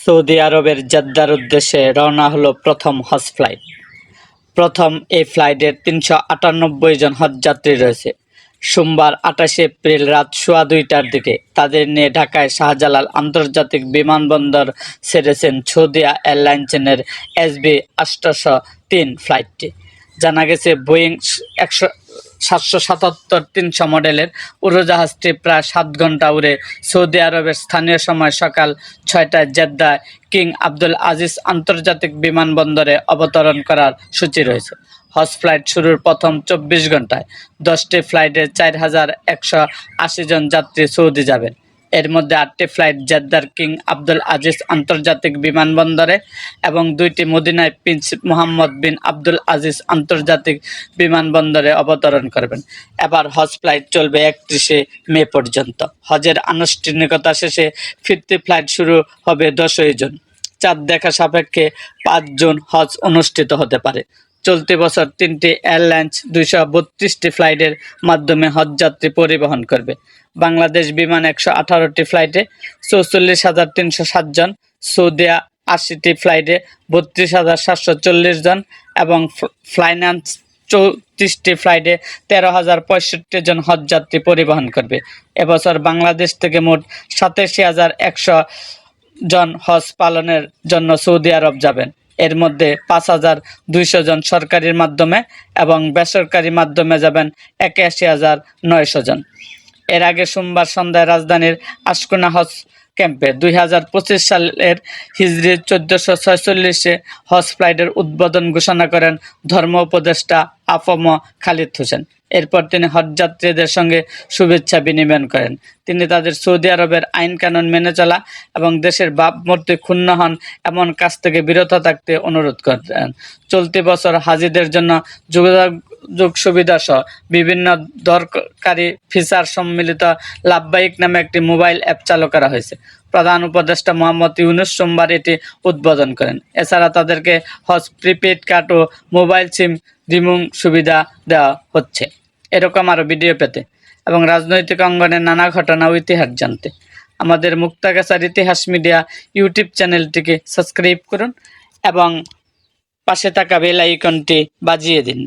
Saudi আরবের জেদ্দার উদ্দেশ্যে রওনা হলো প্রথম হজ ফ্লাইট প্রথম এই ফ্লাইটের তিনশো আটানব্বই জন হজযাত্রী রয়েছে। সোমবার আঠাশে এপ্রিল রাত সোয়া দুইটার দিকে তাদের নিয়ে ঢাকায় শাহজালাল আন্তর্জাতিক বিমানবন্দর ছেড়েছেন সৌদিয়া এয়ারলাইন্সের এসবি আটশোশো তিন ফ্লাইটটি জানা গেছে বোয়িং একশো, সাতশো সাতাত্তর তিনশো মডেলের উড়োজাহাজটি প্রায় সাত ঘণ্টা উড়ে সৌদি আরবের স্থানীয় সময় সকাল ছয়টায় জেদ্দায় কিং আব্দুল আজিজ আন্তর্জাতিক বিমানবন্দরে অবতরণ করার সূচি রয়েছে। হজ ফ্লাইট শুরুর প্রথম চব্বিশ ঘন্টায় দশটি ফ্লাইটে চার হাজার একশো আশি জন যাত্রী সৌদি যাবেন। এর মধ্যে আটটি ফ্লাইট জেদ্দার কিং আব্দুল আজিজ আন্তর্জাতিক বিমানবন্দরে এবং দুইটি মদিনায় Prince Mohammad bin Abdul Aziz আন্তর্জাতিক বিমানবন্দরে অবতরণ করবেন। এবার হজ ফ্লাইট চলবে একত্রিশে মে পর্যন্ত। হজের আনুষ্ঠানিকতা শেষে ফিরতি ফ্লাইট শুরু হবে দশই জুন। চাঁদ দেখা সাপেক্ষে পাঁচ জুন হজ অনুষ্ঠিত হতে পারে। চলতি বছর তিনটি এয়ারলাইন্স দুইশো বত্রিশটি ফ্লাইটের মাধ্যমে হজযাত্রী পরিবহন করবে। বাংলাদেশ বিমান একশো আঠারোটি ফ্লাইটে চৌচল্লিশ হাজার তিনশো সাতজন সৌদি আশিটি ফ্লাইটে বত্রিশ হাজার সাতশো চল্লিশ জন এবং ফ্লাইন্যান্স চৌত্রিশটি ফ্লাইটে তেরো হাজার পঁয়ষট্টি জন হজযাত্রী পরিবহন করবে। এবছর বাংলাদেশ থেকে মোট সাতাশি হাজার একশো জন হজ পালনের জন্য সৌদি আরব যাবেন। এর মধ্যে পাঁচ হাজার দুইশো জন সরকারির মাধ্যমে এবং বেসরকারি মাধ্যমে যাবেন একাশি হাজার নয়শো জন। এর আগে সোমবার সন্ধ্যায় রাজধানীর আশকুনা হজ ক্যাম্পে দুই হাজার পঁচিশ সালের হিজরি চোদ্দোশো ছয়চল্লিশে হজ ফ্লাইটের উদ্বোধন ঘোষণা করেন ধর্ম উপদেষ্টা আফম খালিদ হোসেন। এরপর তিনি হজযাত্রীদের সঙ্গে শুভেচ্ছা বিনিময় করেন। তিনি তাদের সৌদি আরবের আইন কানুন মেনে চলা এবং দেশের ভাবমূর্তি ক্ষুণ্ণ হন এমন কাজ থেকে বিরত থাকতে অনুরোধ করেন। চলতি বছর হাজিদের জন্য যোগাযোগ সুবিধা সহ বিভিন্ন দরকারি ফিচার সম্মিলিত লাভবাহিক নামে একটি মোবাইল অ্যাপ চালু করা হয়েছে। প্রধান উপদেষ্টা মোহাম্মদ ইউনুস সোমবার এটি উদ্বোধন করেন। এছাড়া তাদেরকে হজ প্রিপেড কার্ড ও মোবাইল সিম রিমুং সুবিধা দেওয়া হচ্ছে। এরকম আরও ভিডিও পেতে এবং রাজনৈতিক অঙ্গনের নানা ঘটনা ও ইতিহাস জানতে। আমাদের মুক্তাগাছার ইতিহাস মিডিয়া ইউটিউব চ্যানেলটিকে সাবস্ক্রাইব করুন এবং পাশে থাকা বেল আইকনটি বাজিয়ে দিন।